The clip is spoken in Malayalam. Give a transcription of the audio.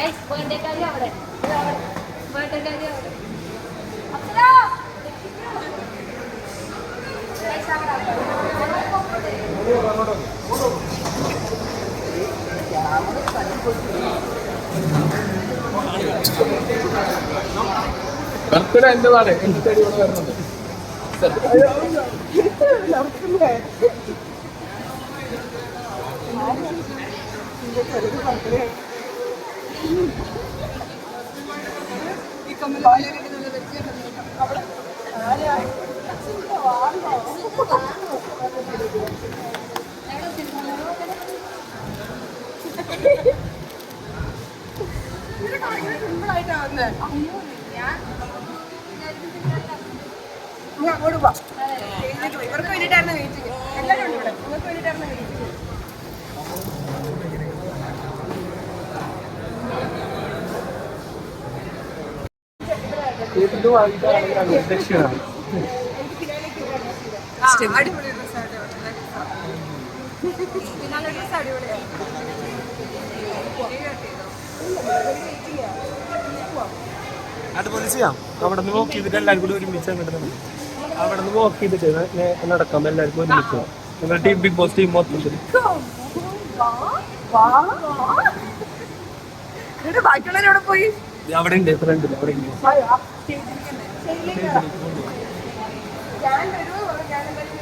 ബർത്ത്ഡേ കാര്യം അവിടെ. ബർത്ത്ഡേ അവിടെ. ബർത്ത്ഡേ എന്റെ തടി ഇവിടെ വരുന്നുണ്ട്? അങ്ങോട്ട് പോവാം ഇവർക്ക് വേണ്ടിയിട്ടായിരുന്നു വെയിറ്റിംഗ് എല്ലാവരും ഉണ്ട് ഇവിടെ. നിങ്ങൾക്ക് വേണ്ടിയിട്ടായിരുന്നു വെയിറ്റിംഗ് അതുപോലെ ചെയ്യാം. അവിടെ നിന്ന് വോക്ക് ചെയ്തിട്ട് എല്ലാവരും കൂടി ഒരുമിച്ച് അങ്ങോട്ട് നടക്കാം. അവിടെ നിന്ന് വോക്ക് ചെയ്തിട്ട് നടക്കാം. എല്ലാവർക്കും ഒരുമിച്ച് നിങ്ങളുടെ ടീം ബിഗ് ബോസ് ടീം മൊത്തത്തിൽ ബാക്കിയുള്ളവരവിടെ പോയി? അവിടെ ഉണ്ട് ഫ്രണ്ടിൽ അവിടെ ഉണ്ട് ഞാൻ വരുമോ ഞാൻ എന്തായാലും